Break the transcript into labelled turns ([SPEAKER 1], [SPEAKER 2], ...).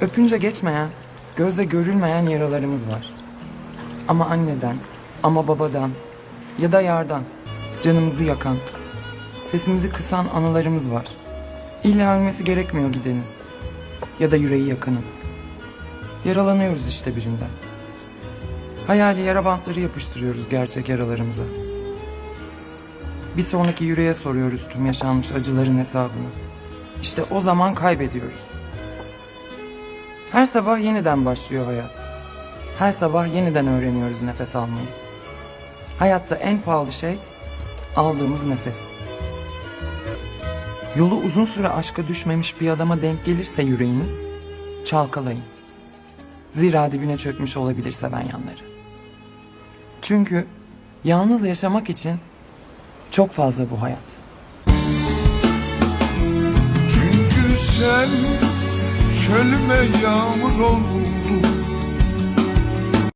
[SPEAKER 1] Öpünce geçmeyen, gözle görülmeyen yaralarımız var. Ama anneden, ama babadan ya da yardan canımızı yakan, sesimizi kısan anılarımız var. İlla ölmesi gerekmiyor gidenin ya da yüreği yakanın. Yaralanıyoruz işte birinden. Hayali yara bantları yapıştırıyoruz gerçek yaralarımıza. Bir sonraki yüreğe soruyoruz tüm yaşanmış acıların hesabını. İşte o zaman kaybediyoruz. Her sabah yeniden başlıyor hayat. Her sabah yeniden öğreniyoruz nefes almayı. Hayatta en pahalı şey aldığımız nefes. Yolu uzun süre aşka düşmemiş bir adama denk gelirse yüreğiniz, çalkalayın. Zira dibine çökmüş olabilir seven yanları. Çünkü yalnız yaşamak için çok fazla bu hayat.
[SPEAKER 2] Çünkü sen Çölüme yağmur oldu.